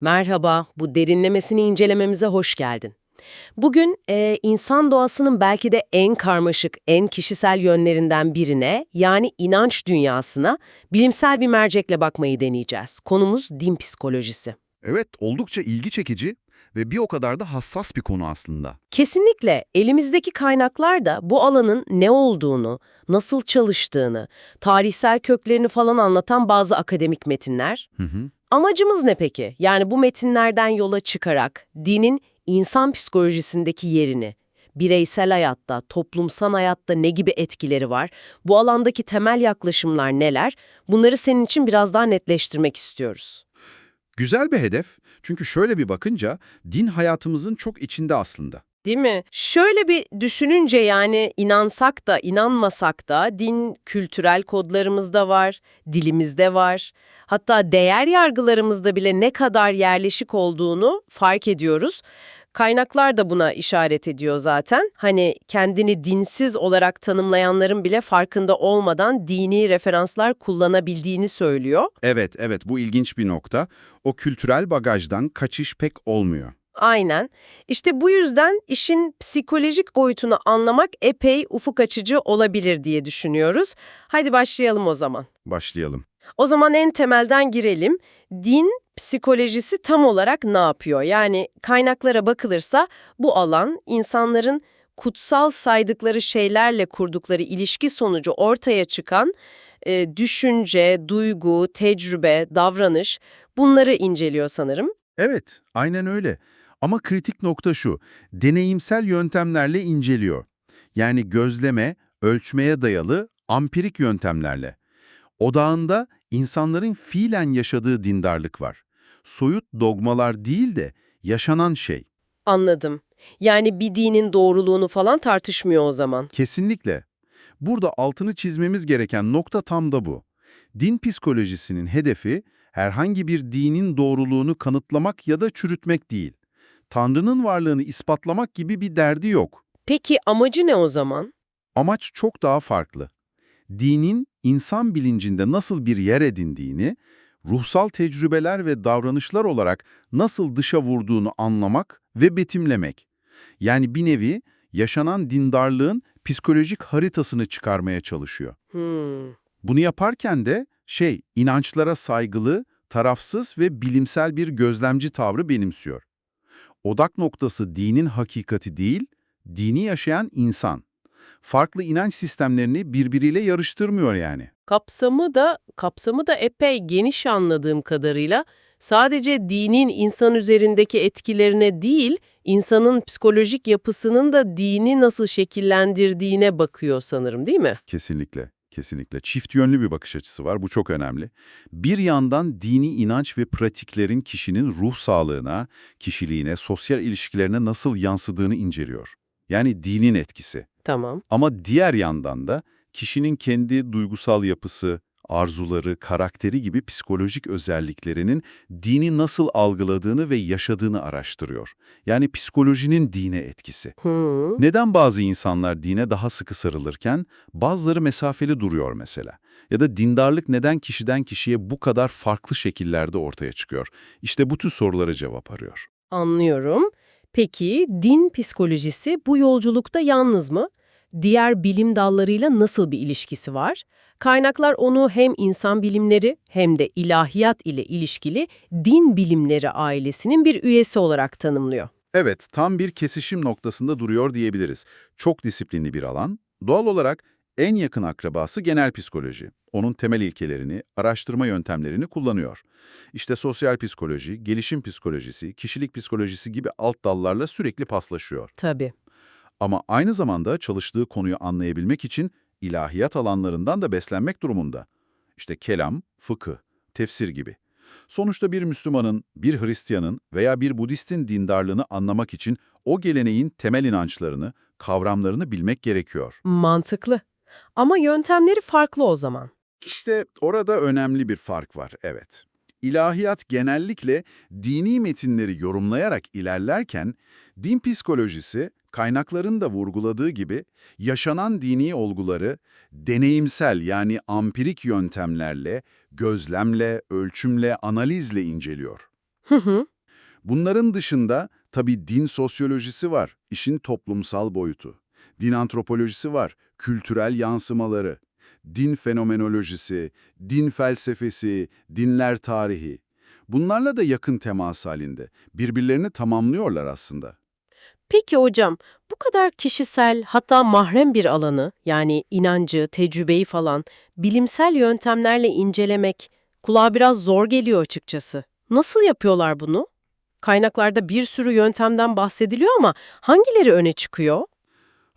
Merhaba, bu derinlemesini incelememize hoş geldin. Bugün e, insan doğasının belki de en karmaşık, en kişisel yönlerinden birine, yani inanç dünyasına bilimsel bir mercekle bakmayı deneyeceğiz. Konumuz din psikolojisi. Evet, oldukça ilgi çekici ve bir o kadar da hassas bir konu aslında. Kesinlikle elimizdeki kaynaklar da bu alanın ne olduğunu, nasıl çalıştığını, tarihsel köklerini falan anlatan bazı akademik metinler. Hı hı. Amacımız ne peki? Yani bu metinlerden yola çıkarak dinin insan psikolojisindeki yerini, bireysel hayatta, toplumsal hayatta ne gibi etkileri var, bu alandaki temel yaklaşımlar neler, bunları senin için biraz daha netleştirmek istiyoruz. Güzel bir hedef çünkü şöyle bir bakınca din hayatımızın çok içinde aslında. Değil mi? Şöyle bir düşününce yani inansak da inanmasak da din kültürel kodlarımızda var, dilimizde var. Hatta değer yargılarımızda bile ne kadar yerleşik olduğunu fark ediyoruz. Kaynaklar da buna işaret ediyor zaten. Hani kendini dinsiz olarak tanımlayanların bile farkında olmadan dini referanslar kullanabildiğini söylüyor. Evet, evet bu ilginç bir nokta. O kültürel bagajdan kaçış pek olmuyor. Aynen. İşte bu yüzden işin psikolojik boyutunu anlamak epey ufuk açıcı olabilir diye düşünüyoruz. Hadi başlayalım o zaman. Başlayalım. O zaman en temelden girelim. Din psikolojisi tam olarak ne yapıyor? Yani kaynaklara bakılırsa bu alan insanların kutsal saydıkları şeylerle kurdukları ilişki sonucu ortaya çıkan e, düşünce, duygu, tecrübe, davranış bunları inceliyor sanırım. Evet, aynen öyle. Ama kritik nokta şu, deneyimsel yöntemlerle inceliyor. Yani gözleme, ölçmeye dayalı ampirik yöntemlerle. Odağında insanların fiilen yaşadığı dindarlık var. Soyut dogmalar değil de yaşanan şey. Anladım. Yani bir dinin doğruluğunu falan tartışmıyor o zaman. Kesinlikle. Burada altını çizmemiz gereken nokta tam da bu. Din psikolojisinin hedefi herhangi bir dinin doğruluğunu kanıtlamak ya da çürütmek değil. Tanrı'nın varlığını ispatlamak gibi bir derdi yok. Peki amacı ne o zaman? Amaç çok daha farklı. Dinin insan bilincinde nasıl bir yer edindiğini, ruhsal tecrübeler ve davranışlar olarak nasıl dışa vurduğunu anlamak ve betimlemek. Yani bir nevi yaşanan dindarlığın psikolojik haritasını çıkarmaya çalışıyor. Hmm. Bunu yaparken de şey, inançlara saygılı, tarafsız ve bilimsel bir gözlemci tavrı benimsiyor. Odak noktası dinin hakikati değil, dini yaşayan insan. Farklı inanç sistemlerini birbiriyle yarıştırmıyor yani. Kapsamı da kapsamı da epey geniş anladığım kadarıyla sadece dinin insan üzerindeki etkilerine değil, insanın psikolojik yapısının da dini nasıl şekillendirdiğine bakıyor sanırım değil mi? Kesinlikle, kesinlikle. Çift yönlü bir bakış açısı var, bu çok önemli. Bir yandan dini inanç ve pratiklerin kişinin ruh sağlığına, kişiliğine, sosyal ilişkilerine nasıl yansıdığını inceliyor. Yani dinin etkisi. Tamam. Ama diğer yandan da kişinin kendi duygusal yapısı, arzuları, karakteri gibi psikolojik özelliklerinin dini nasıl algıladığını ve yaşadığını araştırıyor. Yani psikolojinin dine etkisi. Hmm. Neden bazı insanlar dine daha sıkı sarılırken bazıları mesafeli duruyor mesela? Ya da dindarlık neden kişiden kişiye bu kadar farklı şekillerde ortaya çıkıyor? İşte bu tür sorulara cevap arıyor. Anlıyorum. Peki din psikolojisi bu yolculukta yalnız mı? Diğer bilim dallarıyla nasıl bir ilişkisi var? Kaynaklar onu hem insan bilimleri hem de ilahiyat ile ilişkili din bilimleri ailesinin bir üyesi olarak tanımlıyor. Evet, tam bir kesişim noktasında duruyor diyebiliriz. Çok disiplinli bir alan. Doğal olarak en yakın akrabası genel psikoloji. Onun temel ilkelerini, araştırma yöntemlerini kullanıyor. İşte sosyal psikoloji, gelişim psikolojisi, kişilik psikolojisi gibi alt dallarla sürekli paslaşıyor. Tabii. Ama aynı zamanda çalıştığı konuyu anlayabilmek için ilahiyat alanlarından da beslenmek durumunda. İşte kelam, fıkıh, tefsir gibi. Sonuçta bir Müslümanın, bir Hristiyanın veya bir Budistin dindarlığını anlamak için o geleneğin temel inançlarını, kavramlarını bilmek gerekiyor. Mantıklı. Ama yöntemleri farklı o zaman. İşte orada önemli bir fark var, evet. İlahiyat genellikle dini metinleri yorumlayarak ilerlerken, din psikolojisi kaynakların da vurguladığı gibi yaşanan dini olguları deneyimsel yani ampirik yöntemlerle, gözlemle, ölçümle, analizle inceliyor. Hı hı. Bunların dışında tabii din sosyolojisi var, işin toplumsal boyutu. Din antropolojisi var, kültürel yansımaları. Din fenomenolojisi, din felsefesi, dinler tarihi. Bunlarla da yakın temas halinde. Birbirlerini tamamlıyorlar aslında. Peki hocam, bu kadar kişisel hatta mahrem bir alanı yani inancı, tecrübeyi falan bilimsel yöntemlerle incelemek kulağa biraz zor geliyor açıkçası. Nasıl yapıyorlar bunu? Kaynaklarda bir sürü yöntemden bahsediliyor ama hangileri öne çıkıyor?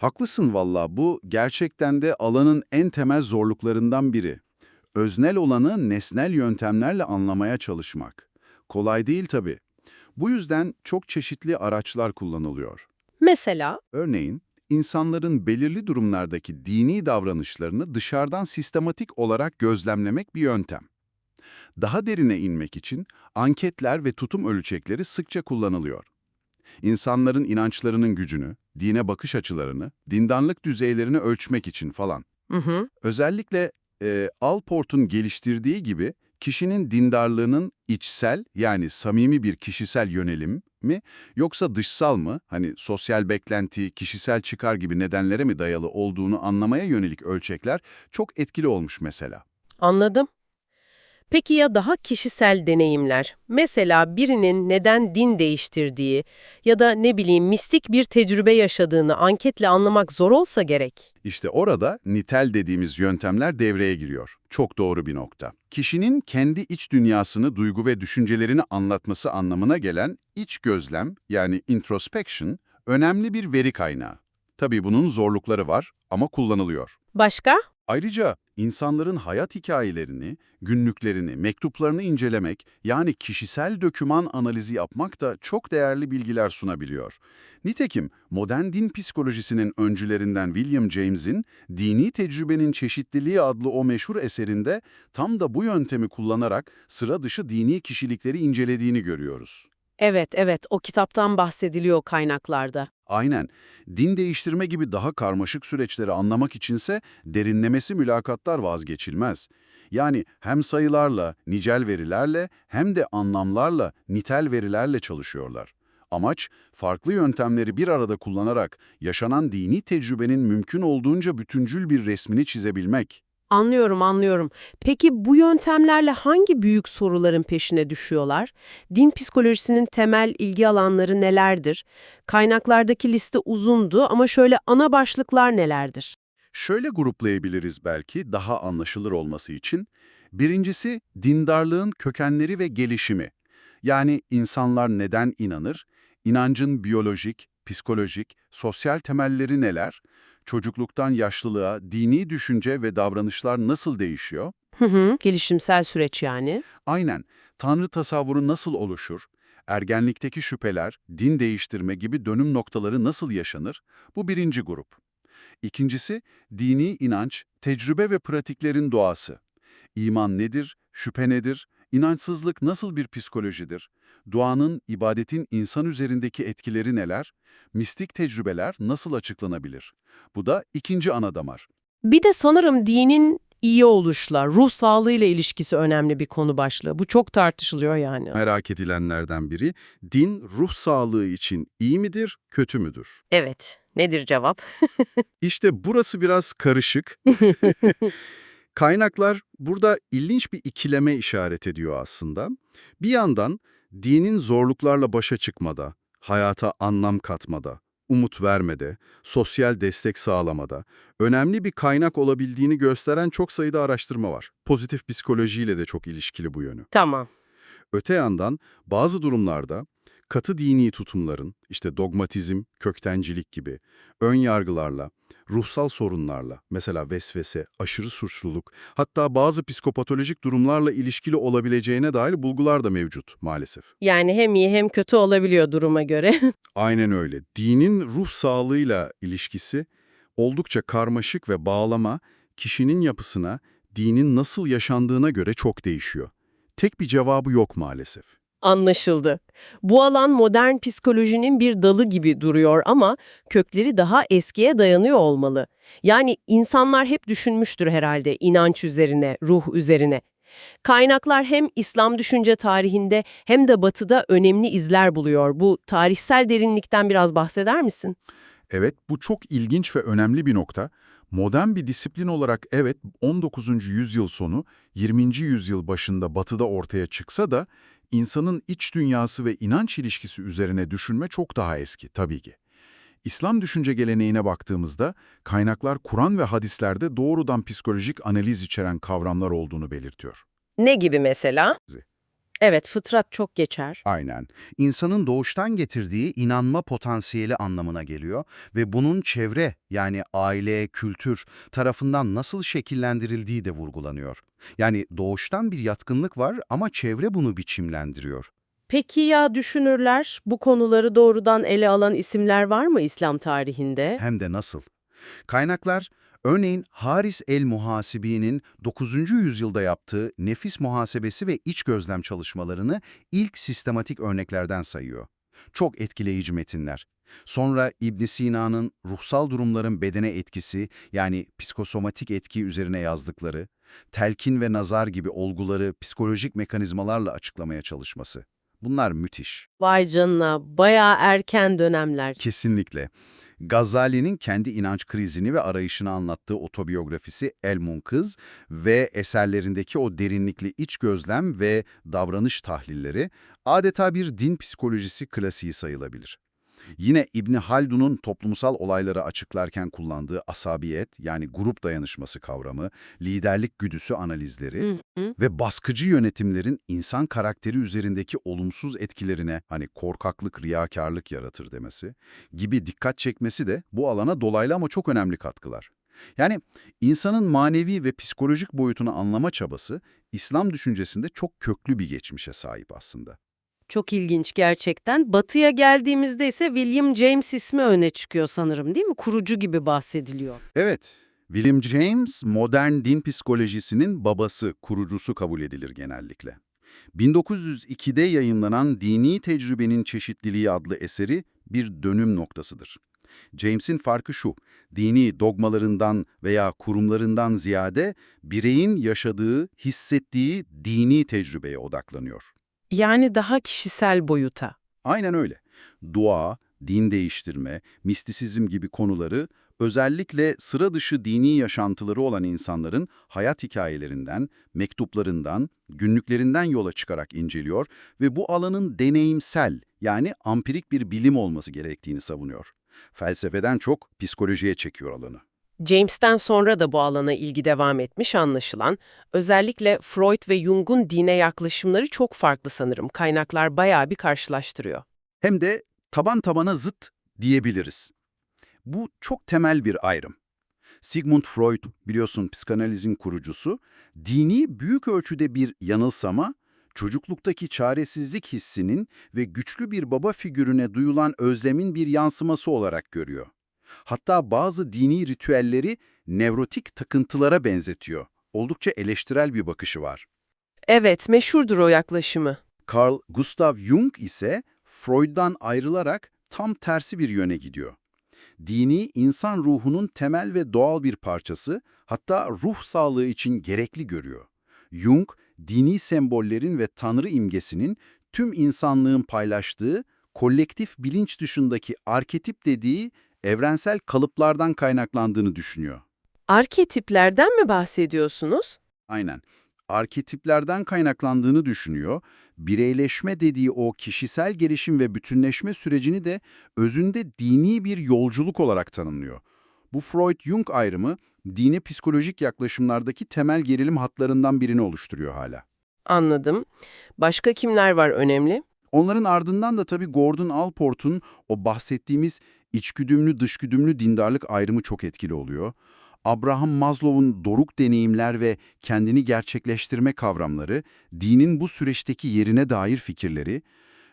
Haklısın valla bu gerçekten de alanın en temel zorluklarından biri. Öznel olanı nesnel yöntemlerle anlamaya çalışmak. Kolay değil tabii. Bu yüzden çok çeşitli araçlar kullanılıyor. Mesela, Örneğin, insanların belirli durumlardaki dini davranışlarını dışarıdan sistematik olarak gözlemlemek bir yöntem. Daha derine inmek için anketler ve tutum ölçekleri sıkça kullanılıyor. İnsanların inançlarının gücünü, dine bakış açılarını, dindanlık düzeylerini ölçmek için falan. hı hı, Özellikle e, Alport'un geliştirdiği gibi kişinin dindarlığının içsel yani samimi bir kişisel yönelim mi yoksa dışsal mı hani sosyal beklenti, kişisel çıkar gibi nedenlere mi dayalı olduğunu anlamaya yönelik ölçekler çok etkili olmuş mesela. anladım. Peki ya daha kişisel deneyimler? Mesela birinin neden din değiştirdiği ya da ne bileyim mistik bir tecrübe yaşadığını anketle anlamak zor olsa gerek. İşte orada nitel dediğimiz yöntemler devreye giriyor. Çok doğru bir nokta. Kişinin kendi iç dünyasını, duygu ve düşüncelerini anlatması anlamına gelen iç gözlem yani introspection önemli bir veri kaynağı. Tabii bunun zorlukları var ama kullanılıyor. Başka? Ayrıca insanların hayat hikayelerini, günlüklerini, mektuplarını incelemek yani kişisel döküman analizi yapmak da çok değerli bilgiler sunabiliyor. Nitekim modern din psikolojisinin öncülerinden William James'in Dini Tecrübenin Çeşitliliği adlı o meşhur eserinde tam da bu yöntemi kullanarak sıra dışı dini kişilikleri incelediğini görüyoruz. Evet, evet. O kitaptan bahsediliyor kaynaklarda. Aynen. Din değiştirme gibi daha karmaşık süreçleri anlamak içinse derinlemesi mülakatlar vazgeçilmez. Yani hem sayılarla, nicel verilerle hem de anlamlarla, nitel verilerle çalışıyorlar. Amaç, farklı yöntemleri bir arada kullanarak yaşanan dini tecrübenin mümkün olduğunca bütüncül bir resmini çizebilmek. Anlıyorum, anlıyorum. Peki bu yöntemlerle hangi büyük soruların peşine düşüyorlar? Din psikolojisinin temel ilgi alanları nelerdir? Kaynaklardaki liste uzundu ama şöyle ana başlıklar nelerdir? Şöyle gruplayabiliriz belki daha anlaşılır olması için. Birincisi dindarlığın kökenleri ve gelişimi. Yani insanlar neden inanır? İnancın biyolojik, psikolojik, sosyal temelleri neler? Çocukluktan yaşlılığa dini düşünce ve davranışlar nasıl değişiyor? Hı hı, gelişimsel süreç yani. Aynen, Tanrı tasavvuru nasıl oluşur? Ergenlikteki şüpheler, din değiştirme gibi dönüm noktaları nasıl yaşanır? Bu birinci grup. İkincisi, dini inanç, tecrübe ve pratiklerin doğası. İman nedir? Şüphe nedir? İnançsızlık nasıl bir psikolojidir? Duanın, ibadetin insan üzerindeki etkileri neler? Mistik tecrübeler nasıl açıklanabilir? Bu da ikinci ana damar. Bir de sanırım dinin iyi oluşla, ruh sağlığıyla ilişkisi önemli bir konu başlığı. Bu çok tartışılıyor yani. Merak edilenlerden biri, din ruh sağlığı için iyi midir, kötü müdür? Evet. Nedir cevap? İşte burası biraz karışık. Kaynaklar burada ilginç bir ikileme işaret ediyor aslında. Bir yandan dinin zorluklarla başa çıkmada, hayata anlam katmada, umut vermede, sosyal destek sağlamada önemli bir kaynak olabildiğini gösteren çok sayıda araştırma var. Pozitif psikolojiyle de çok ilişkili bu yönü. Tamam. Öte yandan bazı durumlarda katı dini tutumların, işte dogmatizm, köktencilik gibi ön yargılarla, ruhsal sorunlarla, mesela vesvese, aşırı suçluluk, hatta bazı psikopatolojik durumlarla ilişkili olabileceğine dair bulgular da mevcut maalesef. Yani hem iyi hem kötü olabiliyor duruma göre. Aynen öyle. Dinin ruh sağlığıyla ilişkisi oldukça karmaşık ve bağlama kişinin yapısına, dinin nasıl yaşandığına göre çok değişiyor. Tek bir cevabı yok maalesef. Anlaşıldı. Bu alan modern psikolojinin bir dalı gibi duruyor ama kökleri daha eskiye dayanıyor olmalı. Yani insanlar hep düşünmüştür herhalde inanç üzerine, ruh üzerine. Kaynaklar hem İslam düşünce tarihinde hem de batıda önemli izler buluyor. Bu tarihsel derinlikten biraz bahseder misin? Evet, bu çok ilginç ve önemli bir nokta. Modern bir disiplin olarak evet 19. yüzyıl sonu, 20. yüzyıl başında batıda ortaya çıksa da insanın iç dünyası ve inanç ilişkisi üzerine düşünme çok daha eski tabii ki. İslam düşünce geleneğine baktığımızda kaynaklar Kur'an ve hadislerde doğrudan psikolojik analiz içeren kavramlar olduğunu belirtiyor. Ne gibi mesela? Evet, fıtrat çok geçer. Aynen. insanın doğuştan getirdiği inanma potansiyeli anlamına geliyor ve bunun çevre yani aile, kültür tarafından nasıl şekillendirildiği de vurgulanıyor. Yani doğuştan bir yatkınlık var ama çevre bunu biçimlendiriyor. Peki ya düşünürler? Bu konuları doğrudan ele alan isimler var mı İslam tarihinde? Hem de nasıl? Kaynaklar, örneğin Haris el-Muhasibi'nin 9. yüzyılda yaptığı nefis muhasebesi ve iç gözlem çalışmalarını ilk sistematik örneklerden sayıyor. Çok etkileyici metinler. Sonra İbn Sina'nın ruhsal durumların bedene etkisi yani psikosomatik etki üzerine yazdıkları, telkin ve nazar gibi olguları psikolojik mekanizmalarla açıklamaya çalışması. Bunlar müthiş. Vay canına, bayağı erken dönemler. Kesinlikle. Gazali'nin kendi inanç krizini ve arayışını anlattığı otobiyografisi El Munkız ve eserlerindeki o derinlikli iç gözlem ve davranış tahlilleri adeta bir din psikolojisi klasiği sayılabilir. Yine İbni Haldun'un toplumsal olayları açıklarken kullandığı asabiyet yani grup dayanışması kavramı, liderlik güdüsü analizleri Hı hı. ve baskıcı yönetimlerin insan karakteri üzerindeki olumsuz etkilerine hani korkaklık, riyakarlık yaratır demesi gibi dikkat çekmesi de bu alana dolaylı ama çok önemli katkılar. Yani insanın manevi ve psikolojik boyutunu anlama çabası İslam düşüncesinde çok köklü bir geçmişe sahip aslında. Çok ilginç gerçekten. Batı'ya geldiğimizde ise William James ismi öne çıkıyor sanırım değil mi? Kurucu gibi bahsediliyor. Evet, William James modern din psikolojisinin babası, kurucusu kabul edilir genellikle. 1902'de yayımlanan Dini Tecrübenin Çeşitliliği adlı eseri bir dönüm noktasıdır. James'in farkı şu, dini dogmalarından veya kurumlarından ziyade bireyin yaşadığı, hissettiği dini tecrübeye odaklanıyor. Yani daha kişisel boyuta. Aynen öyle. Dua, din değiştirme, mistisizm gibi konuları özellikle sıra dışı dini yaşantıları olan insanların hayat hikayelerinden, mektuplarından, günlüklerinden yola çıkarak inceliyor ve bu alanın deneyimsel yani ampirik bir bilim olması gerektiğini savunuyor. Felsefeden çok psikolojiye çekiyor alanı. James'ten sonra da bu alana ilgi devam etmiş anlaşılan. Özellikle Freud ve Jung'un dine yaklaşımları çok farklı sanırım. Kaynaklar bayağı bir karşılaştırıyor. Hem de taban tabana zıt diyebiliriz. Bu çok temel bir ayrım. Sigmund Freud, biliyorsun psikanalizin kurucusu, dini büyük ölçüde bir yanılsama, çocukluktaki çaresizlik hissinin ve güçlü bir baba figürüne duyulan özlemin bir yansıması olarak görüyor. Hatta bazı dini ritüelleri nevrotik takıntılara benzetiyor. Oldukça eleştirel bir bakışı var. Evet, meşhurdur o yaklaşımı. Carl Gustav Jung ise Freud'dan ayrılarak tam tersi bir yöne gidiyor. Dini insan ruhunun temel ve doğal bir parçası, hatta ruh sağlığı için gerekli görüyor. Jung, dini sembollerin ve tanrı imgesinin tüm insanlığın paylaştığı, kolektif bilinç dışındaki arketip dediği evrensel kalıplardan kaynaklandığını düşünüyor. Arketiplerden mi bahsediyorsunuz? Aynen. Arketiplerden kaynaklandığını düşünüyor. Bireyleşme dediği o kişisel gelişim ve bütünleşme sürecini de özünde dini bir yolculuk olarak tanımlıyor. Bu Freud-Jung ayrımı dini psikolojik yaklaşımlardaki temel gerilim hatlarından birini oluşturuyor hala. Anladım. Başka kimler var önemli? Onların ardından da tabii Gordon Allport'un o bahsettiğimiz içgüdümlü dışgüdümlü dindarlık ayrımı çok etkili oluyor. Abraham Maslow'un doruk deneyimler ve kendini gerçekleştirme kavramları, dinin bu süreçteki yerine dair fikirleri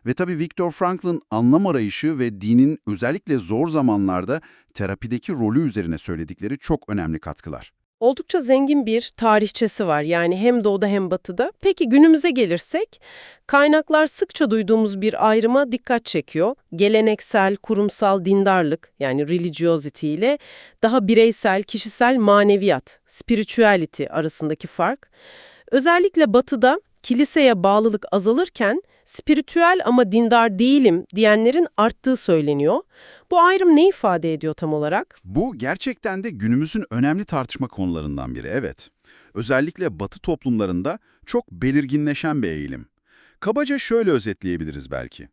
ve tabii Viktor Frankl'ın anlam arayışı ve dinin özellikle zor zamanlarda terapideki rolü üzerine söyledikleri çok önemli katkılar. Oldukça zengin bir tarihçesi var yani hem doğuda hem batıda. Peki günümüze gelirsek, kaynaklar sıkça duyduğumuz bir ayrıma dikkat çekiyor. Geleneksel, kurumsal dindarlık yani religiosity ile daha bireysel, kişisel maneviyat, spirituality arasındaki fark. Özellikle batıda kiliseye bağlılık azalırken spiritüel ama dindar değilim diyenlerin arttığı söyleniyor. Bu ayrım ne ifade ediyor tam olarak? Bu gerçekten de günümüzün önemli tartışma konularından biri, evet. Özellikle Batı toplumlarında çok belirginleşen bir eğilim. Kabaca şöyle özetleyebiliriz belki.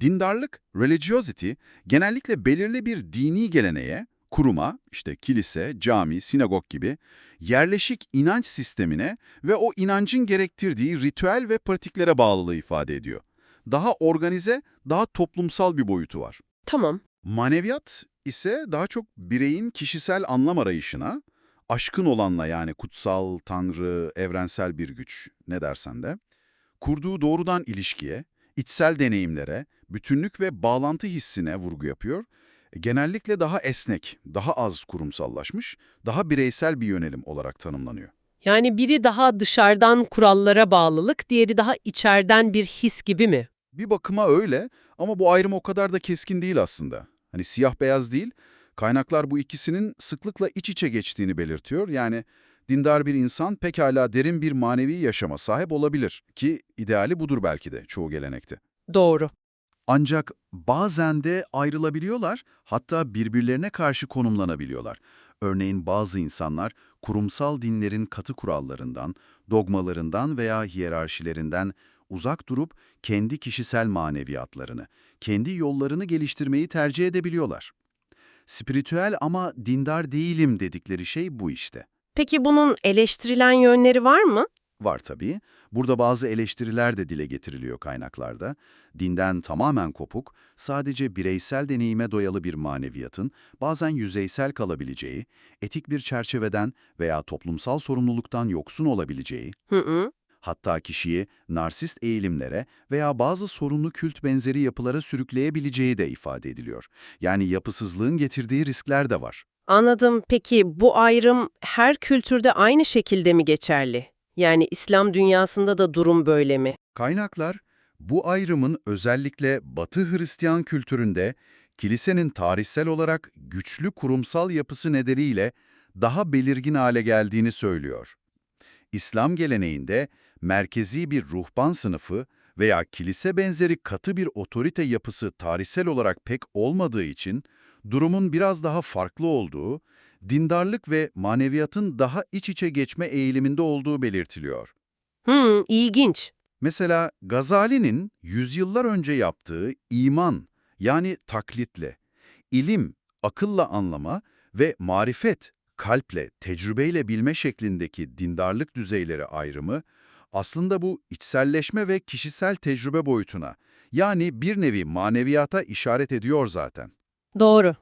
Dindarlık, religiosity, genellikle belirli bir dini geleneğe, kuruma, işte kilise, cami, sinagog gibi yerleşik inanç sistemine ve o inancın gerektirdiği ritüel ve pratiklere bağlılığı ifade ediyor. Daha organize, daha toplumsal bir boyutu var. Tamam. Maneviyat ise daha çok bireyin kişisel anlam arayışına, aşkın olanla yani kutsal, tanrı, evrensel bir güç ne dersen de, kurduğu doğrudan ilişkiye, içsel deneyimlere, bütünlük ve bağlantı hissine vurgu yapıyor. Genellikle daha esnek, daha az kurumsallaşmış, daha bireysel bir yönelim olarak tanımlanıyor. Yani biri daha dışarıdan kurallara bağlılık, diğeri daha içeriden bir his gibi mi? Bir bakıma öyle ama bu ayrım o kadar da keskin değil aslında. Hani siyah beyaz değil, kaynaklar bu ikisinin sıklıkla iç içe geçtiğini belirtiyor. Yani dindar bir insan pekala derin bir manevi yaşama sahip olabilir ki ideali budur belki de çoğu gelenekte. Doğru. Ancak bazen de ayrılabiliyorlar, hatta birbirlerine karşı konumlanabiliyorlar. Örneğin bazı insanlar kurumsal dinlerin katı kurallarından, dogmalarından veya hiyerarşilerinden uzak durup kendi kişisel maneviyatlarını, kendi yollarını geliştirmeyi tercih edebiliyorlar. Spiritüel ama dindar değilim dedikleri şey bu işte. Peki bunun eleştirilen yönleri var mı? Var tabii. Burada bazı eleştiriler de dile getiriliyor kaynaklarda. Dinden tamamen kopuk, sadece bireysel deneyime doyalı bir maneviyatın bazen yüzeysel kalabileceği, etik bir çerçeveden veya toplumsal sorumluluktan yoksun olabileceği, Hı hı. hatta kişiyi narsist eğilimlere veya bazı sorunlu kült benzeri yapılara sürükleyebileceği de ifade ediliyor. Yani yapısızlığın getirdiği riskler de var. Anladım. Peki bu ayrım her kültürde aynı şekilde mi geçerli? Yani İslam dünyasında da durum böyle mi? Kaynaklar, bu ayrımın özellikle Batı Hristiyan kültüründe kilisenin tarihsel olarak güçlü kurumsal yapısı nedeniyle daha belirgin hale geldiğini söylüyor. İslam geleneğinde merkezi bir ruhban sınıfı veya kilise benzeri katı bir otorite yapısı tarihsel olarak pek olmadığı için durumun biraz daha farklı olduğu, dindarlık ve maneviyatın daha iç içe geçme eğiliminde olduğu belirtiliyor. Hmm, ilginç. Mesela Gazali'nin yüzyıllar önce yaptığı iman yani taklitle, ilim, akılla anlama ve marifet, kalple, tecrübeyle bilme şeklindeki dindarlık düzeyleri ayrımı aslında bu içselleşme ve kişisel tecrübe boyutuna yani bir nevi maneviyata işaret ediyor zaten. Doğru.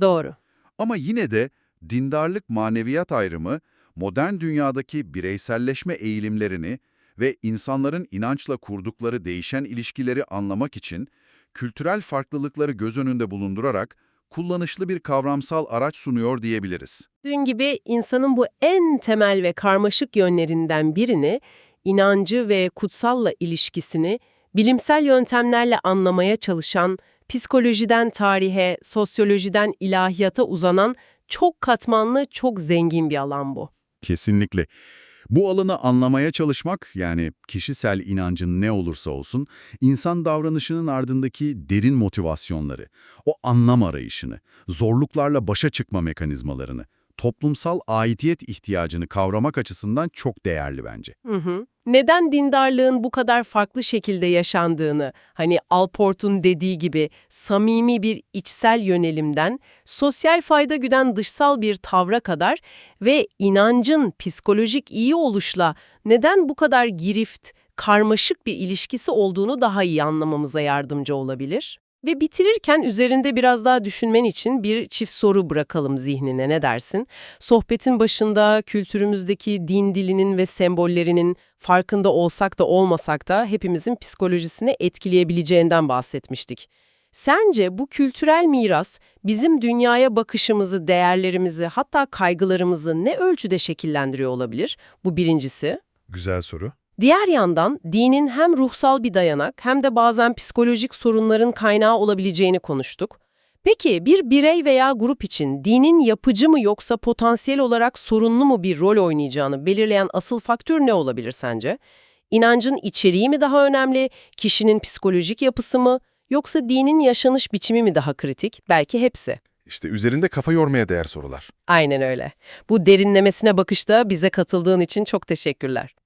Doğru. Ama yine de dindarlık maneviyat ayrımı modern dünyadaki bireyselleşme eğilimlerini ve insanların inançla kurdukları değişen ilişkileri anlamak için kültürel farklılıkları göz önünde bulundurarak kullanışlı bir kavramsal araç sunuyor diyebiliriz. Dün gibi insanın bu en temel ve karmaşık yönlerinden birini, inancı ve kutsalla ilişkisini bilimsel yöntemlerle anlamaya çalışan, psikolojiden tarihe, sosyolojiden ilahiyata uzanan çok katmanlı, çok zengin bir alan bu. Kesinlikle. Bu alanı anlamaya çalışmak, yani kişisel inancın ne olursa olsun, insan davranışının ardındaki derin motivasyonları, o anlam arayışını, zorluklarla başa çıkma mekanizmalarını, toplumsal aidiyet ihtiyacını kavramak açısından çok değerli bence. Hı hı. Neden dindarlığın bu kadar farklı şekilde yaşandığını, hani Alport'un dediği gibi samimi bir içsel yönelimden, sosyal fayda güden dışsal bir tavra kadar ve inancın psikolojik iyi oluşla neden bu kadar girift, karmaşık bir ilişkisi olduğunu daha iyi anlamamıza yardımcı olabilir. Ve bitirirken üzerinde biraz daha düşünmen için bir çift soru bırakalım zihnine ne dersin? Sohbetin başında kültürümüzdeki din dilinin ve sembollerinin farkında olsak da olmasak da hepimizin psikolojisini etkileyebileceğinden bahsetmiştik. Sence bu kültürel miras bizim dünyaya bakışımızı, değerlerimizi hatta kaygılarımızı ne ölçüde şekillendiriyor olabilir? Bu birincisi. Güzel soru. Diğer yandan dinin hem ruhsal bir dayanak hem de bazen psikolojik sorunların kaynağı olabileceğini konuştuk. Peki bir birey veya grup için dinin yapıcı mı yoksa potansiyel olarak sorunlu mu bir rol oynayacağını belirleyen asıl faktör ne olabilir sence? İnancın içeriği mi daha önemli, kişinin psikolojik yapısı mı, yoksa dinin yaşanış biçimi mi daha kritik? Belki hepsi. İşte üzerinde kafa yormaya değer sorular. Aynen öyle. Bu derinlemesine bakışta bize katıldığın için çok teşekkürler.